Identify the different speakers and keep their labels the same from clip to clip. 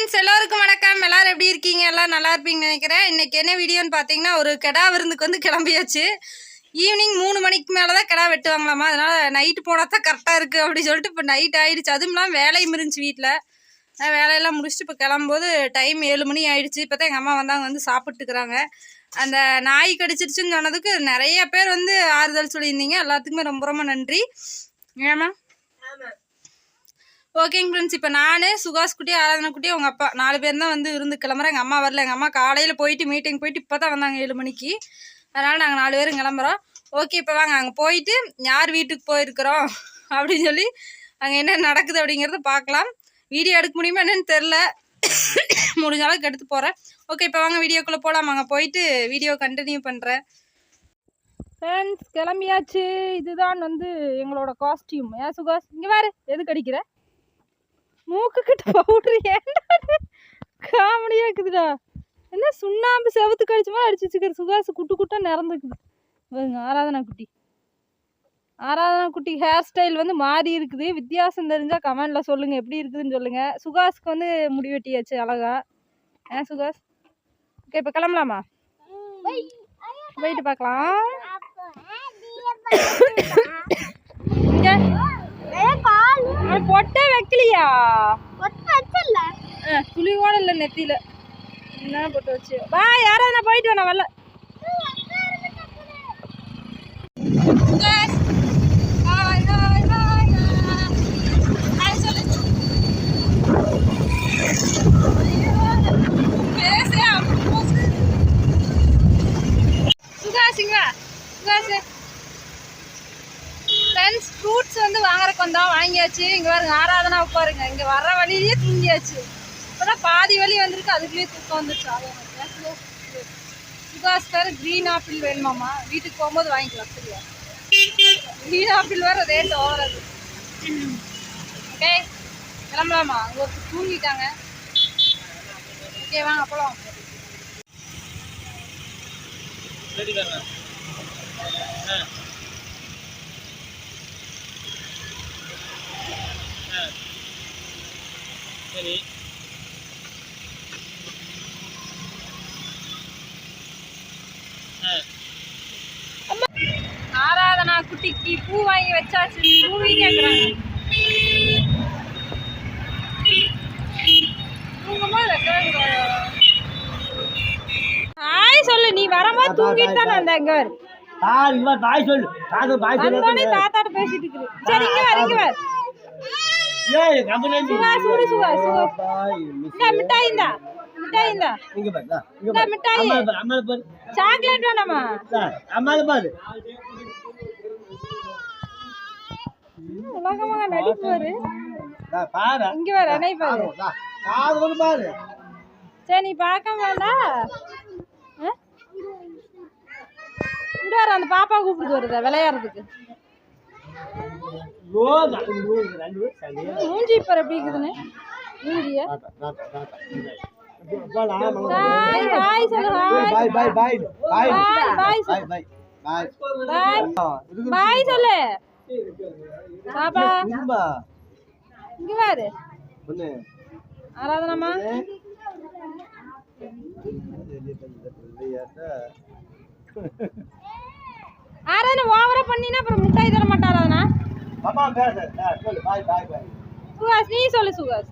Speaker 1: Friends எல்லாருக்கும் வணக்கம். எல்லாரும் எப்படி இருக்கீங்க? எல்லாம் நல்லா இருப்பீங்கன்னு நினைக்கிறேன். இன்றைக்கி என்ன வீடியோன்னு பார்த்தீங்கன்னா ஒரு கிடா விருந்துக்கு வந்து கிளம்பியாச்சு. ஈவினிங் மூணு மணிக்கு மேலே தான் கிடா வெட்டுவாங்களாமா? அதனால் நைட்டு போனால் தான் கரெக்டாக இருக்குது அப்படின்னு சொல்லிட்டு இப்போ நைட் ஆகிடுச்சு அதுவும் இல்லாமல் வேலையும் இருந்துச்சு வீட்டில் நான் வேலையெல்லாம் முடிச்சுட்டு இப்போ கிளம்பும்போது டைம் ஏழு மணி ஆயிடுச்சு. இப்போ தான் எங்கள் அம்மா வந்தாங்க வந்து சாப்பிட்டுக்கிறாங்க. அந்த நாய் கடிச்சிருச்சுன்னு சொன்னதுக்கு நிறைய பேர் வந்து ஆறுதல் சொல்லியிருந்தீங்க. எல்லாத்துக்குமே ரொம்ப ரொம்ப நன்றி. ஏமா ஓகேங்க ஃப்ரெண்ட்ஸ் இப்போ நான் சுகாஷ் குட்டி ஆராதனா குட்டி அவங்க அப்பா நாலு பேர் தான் வந்து இருந்து கிளம்புறேன். எங்கள் அம்மா வரல. எங்கள் அம்மா காலையில் போயிட்டு மீட்டிங் போயிட்டு இப்போ தான் வந்தாங்க ஏழு மணிக்கு. அதனால் நாங்கள் நாலு பேரும் கிளம்புறோம். ஓகே இப்போ வாங்க. அங்கே போயிட்டு யார் வீட்டுக்கு போயிருக்கிறோம்? அப்படின்னு சொல்லி அங்கே என்ன நடக்குது அப்படிங்கிறத பார்க்கலாம். வீடியோ எடுக்க முடியுமா என்னன்னு தெரில முடிஞ்ச அளவுக்கு எடுத்து போகிறேன் ஓகே இப்போ வாங்க. வீடியோக்குள்ளே போகலாம் அங்கே போயிட்டு வீடியோ கண்டினியூ பண்ணுறேன் ஃப்ரெண்ட்ஸ் கிளம்பியாச்சு. இதுதான் வந்து எங்களோட காஸ்டியூம் ஏன் சுகாஷ்? இங்கே வேறு எதுக்கு அடிக்கிற? மூக்கு கிட்ட பவுடர் ஏன்டா காமெடியாக இருக்குதுடா. என்ன சுண்ணாம்பு செவத்துக்கு அடிச்ச மாதிரி அடிச்சு வச்சுக்கிற சுகாசு குட்டு குட்டா நிறந்துக்குது. பாருங்க ஆராதனா குட்டி. ஆராதனா குட்டி ஹேர் ஸ்டைல் வந்து மாறி இருக்குது. வித்தியாசம் தெரிஞ்சால் கமெண்டில் சொல்லுங்கள் எப்படி இருக்குதுன்னு சொல்லுங்கள் சுகாஸ்க்கு வந்து முடி வெட்டியாச்சு அழகா. ஏன் சுகாஸ்? ஓகே இப்போ கிளம்பலாமா? போயிட்டு பார்க்கலாம் இங்க அவன் பொட்டே ஆ, துளி கூட இல்லை நெத்தியில. என்ன போட்டு வச்சு வா யாராவது நான் போயிட்டு வேணா வரல Hi, hi, hi, hi. Hi, சொல்லு. பேசே அப்படி போகுது. சுகாஸ் இங்க வா. சுகாஸ் ஃப்ரெண்ட்ஸ் ஃப்ரூட்ஸ் வந்து வாங்குறதுக்கு வந்தோம் வாங்கியாச்சு இங்கே பாருங்க ஆராதனா உட்காருங்க. இங்கே வர்ற வழியிலேயே தூங்கியாச்சு. இப்போதான் பாதி வழி வந்திருக்கு அதுக்குள்ளேயே தூக்கம் வந்துருச்சு. அது சுபாஸ்கர் க்ரீன் ஆப்பிள் வேணுமாம்மா? வீட்டுக்கு போகும்போது வாங்கிக்கலாம் சரியா? க்ரீன் ஆப்பிள் வேறு ரேட் ஓவர் ஓகே கிளம்பலாமா? அங்கே ஒருத்தர் தூங்கிட்டாங்க. ஓகே வாங்க போகலாம்
Speaker 2: சரி.
Speaker 1: ஆராதனா குட்டிக்கு பூ வாங்கி வச்சாச்சு. பூவி கூடாது. ஹாய் சொல்லு நீ வரும்போது தூங்கிட்டு தானே வந்த இங்க
Speaker 2: இவ பாய் சொல்லு. தாத்தா சொல்லு.
Speaker 1: தாத்தாட்ட பேசிட்டு இருக்குது சரி இங்க வர இங்க வர சாக்லேட் வேணாமா?
Speaker 2: இந்தா, அம்மா பாரு.
Speaker 1: உலகமாக நடிப்பு வரு
Speaker 2: இந்தா, பாரு.
Speaker 1: இங்க வர அணை பாரு.
Speaker 2: இந்தா, கொண்டு பாரு.
Speaker 1: சரி நீ பார்க்க வேண்டாம்? இங்க வர அந்த பாப்பா கூப்பிட்டு வருதா விளையாடுறதுக்கு
Speaker 2: ஓ நான் இங்க ரெண்டு பேரும் சரியா
Speaker 1: மூஞ்சி இப்போ எப்படி இருக்குதுன்னு சொல்லு
Speaker 2: பாய் பாய் பாய் பாய்.
Speaker 1: பாய் பாய்
Speaker 2: பாய் பாய். பாய்
Speaker 1: சொல்லு. இங்க
Speaker 2: பொண்ணு
Speaker 1: ஆராதனை ஓவரா பண்ணினா அப்புறம் மிட்டாய் தர மாட்டா ஆராதனா
Speaker 2: அம்மா பேச ஆ, சொல்லு. பாய் பாய் பாய்
Speaker 1: சுகாஸ் நீ சொல்லு சுகாஸ்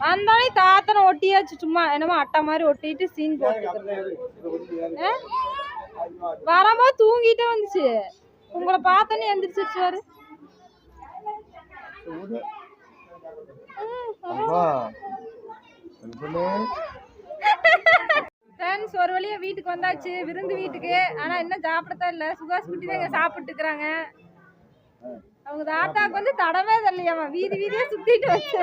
Speaker 1: வந்தாலே தாத்தனை ஒட்டியாச்சு சும்மா என்னமோ அட்டை மாதிரி ஒட்டிட்டு சீன் போட்டு வரும்போது தூங்கிட்டே வந்துச்சு. உங்களை பார்த்தோன்னே எந்திரிச்சிருச்சு
Speaker 2: பொண்ணு
Speaker 1: ஃப்ரெண்ட்ஸ் ஒரு வழியா வீட்டுக்கு வந்தாச்சு. விருந்து வீட்டுக்கு. ஆனா இன்னும் சாப்பிடத்தான் இல்லை. சுகாஸ் குட்டி தான் இங்க சாப்பிட்டுக்கிறாங்க அவங்க தாத்தாக்கு வந்து தடவே தெரியலையாமா வீதி வீதியா சுத்திட்டு வச்சு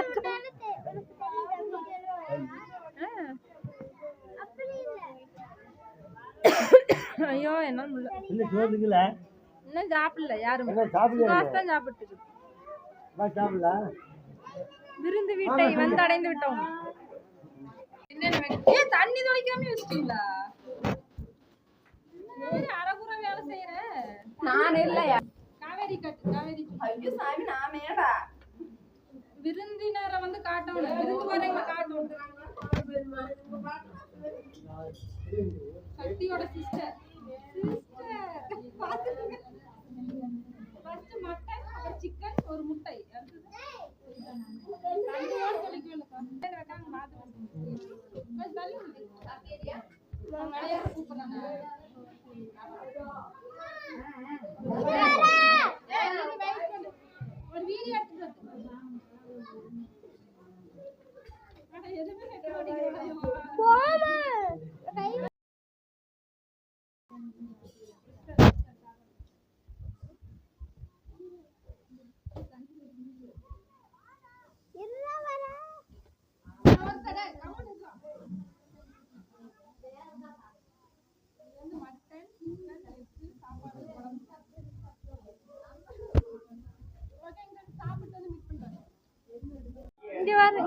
Speaker 1: ஐயோ என்ன முடியல இன்னும் சாப்பிடல யாருமே. தான் சாப்பிட்டு
Speaker 2: வா சாப்பிடல?
Speaker 1: விருந்து வீட்டை வந்து அடைந்து விட்டோம். தண்ணி தொலைக்காம வச்சிட்டீங்களா அரைகுறை வேலை செய்யறேன் நான் இல்லையா? காவேரி கட்டு காவேரி ஐயோ சாமி நாமேடா விருந்தினரை வந்து காட்டணும். விருந்து வரவங்களை காட்டணும். சக்தியோட சிஸ்டர் ஃபர்ஸ்ட் மட்டன் அப்புறம் சிக்கன் ஒரு முட்டை. ரெண்டு ஒரு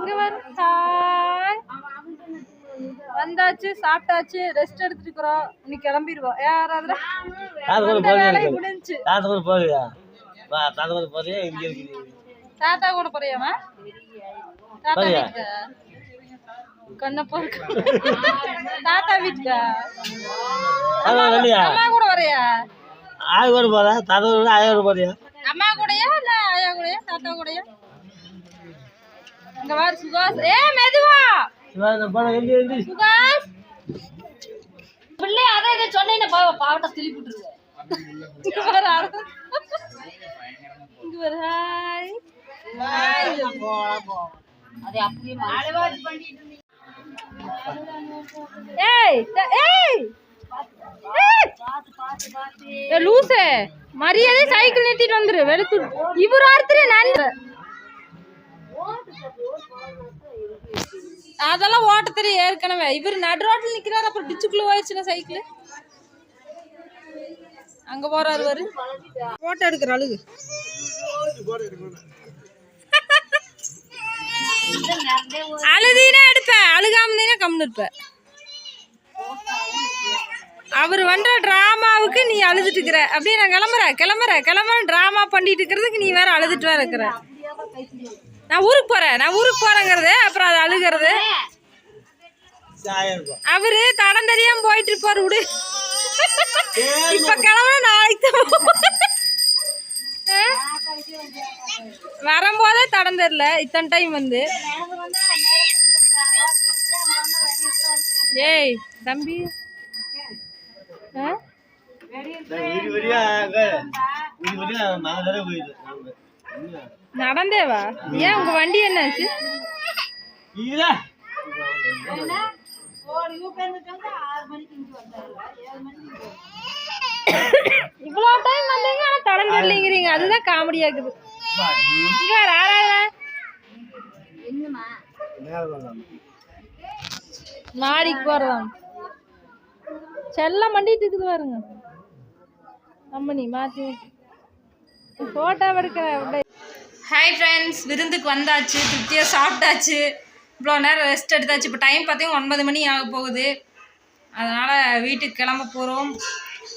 Speaker 1: இங்க ஹாய் வந்தாச்சு சாப்பிட்டாச்சு ரெஸ்ட் எடுத்துட்டு இருக்கிறோம் இன்னைக்கு கிளம்பிடுவோம். யாராவது
Speaker 2: தாத்தா கூட
Speaker 1: இந்த வேலை
Speaker 2: போறியா
Speaker 1: முடிஞ்சு.
Speaker 2: தாத்தா கூட போறியா வா தாத்தா கூட போறியா இங்க இருக்குது
Speaker 1: தாத்தா கூட போறியாமா தாத்தா? வீட்டுக்கு? தாத்தா வீட்டுக்கா?
Speaker 2: தாத்தா இல்லையா
Speaker 1: அம்மா கூட வரையா
Speaker 2: ஆய் கூட போறா தாத்தா கூட ஆயா கூட போறியா
Speaker 1: அம்மா கூடயா இல்ல ஆயா கூடயா தாத்தா கூடயா? இங்க வாரு சுகாஸ் ஏ மெதுவா. சுகாஸ்
Speaker 3: பிள்ளை அதை இதை சொன்னேன்னு பாவட்ட திருப்பி விட்டுருவேன்.
Speaker 1: இங்க வர இங்க வர ஹாய்
Speaker 3: அதை அப்படியே அலைவாஜ் பண்ணிட்டு
Speaker 1: ஏய்! ஏய்! லூசே மரியாதை சைக்கிள் நிறுத்திட்டு வந்துரு வெளுத்து இவர் ஒருத்தர் நான் அதெல்லாம் ஓட்ட தெரியும் ஏற்கனவே. இவர் நடு ரோட்டில் நிற்கிறார் அப்புறம் டிச்சுக்குள்ள போயிடுச்சுன்னா சைக்கிள்? அங்க போறாரு வரு போட்டோ எடுக்கிற அழுகு. அழுதினா எடுப்பேன் அழுகாமனா கம்னு இருப்பேன் அவர் பண்ற டிராமாவுக்கு நீ அழுதுட்டு இருக்கிற. அப்படியே நான் கிளம்புறேன் கிளம்புற கிளம்புற டிராமா பண்ணிட்டு இருக்கிறதுக்கு நீ வேற அழுதுட்டு வேற இருக்கிற. நான் ஊருக்கு போறேன். நான் ஊருக்கு போறேங்கிறது அப்புறம் அது அழுகிறது. அவரு தடம் தெரியாம போயிட்டு இருப்பாரு விடு. இப்ப கிளம்புனா நாளைக்கு? வரும்போதே தடம் தெரியல இத்தனை டைம் வந்து. ஏய் தம்பி. ஆ?
Speaker 2: வீடு வழியா அங்க வீடு வழியா மழை தடவை போயிடுது ஆமா.
Speaker 1: நடந்தே வா ஏன் உங்க வண்டி என்னாச்சு? இவ்வளோ டைம் வந்தீங்க ஆனா தடம் தெரியலங்கிறீங்க அதுதான் காமெடியா இருக்குது இங்க மாடிக்கு போறதாம் செல்லம் மண்டிட்டு இருக்குது பாருங்க. அம்மனி மாத்தி போட்டோ எடுக்கிற ஹாய் ஃப்ரெண்ட்ஸ் விருந்துக்கு வந்தாச்சு திருப்தியாக சாப்பிட்டாச்சு. இவ்வளோ நேரம் ரெஸ்ட் எடுத்தாச்சு. இப்போ டைம் பார்த்தீங்கன்னா ஒன்பது மணி ஆக போகுது. அதனால் வீட்டுக்கு கிளம்ப போகிறோம்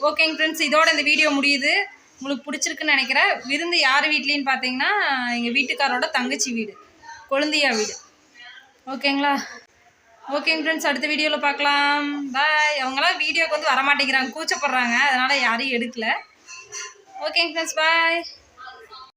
Speaker 1: ஓகேங்க ஃப்ரெண்ட்ஸ் இதோட இந்த வீடியோ முடியுது. உங்களுக்கு பிடிச்சிருக்குன்னு நினைக்கிறேன். விருந்து யார் வீட்லேன்னு பார்த்தீங்கன்னா எங்கள் வீட்டுக்காரோட தங்கச்சி வீடு கொழுந்தியா வீடு. ஓகேங்களா ஓகேங்க ஃப்ரெண்ட்ஸ் அடுத்த வீடியோவில் பார்க்கலாம். பாய் அவங்களாம் வீடியோக்கு வந்து வரமாட்டேங்கிறாங்க. கூச்சப்படுறாங்க. அதனால் யாரையும் எடுக்கல. ஓகேங்க ஃப்ரெண்ட்ஸ் பாய்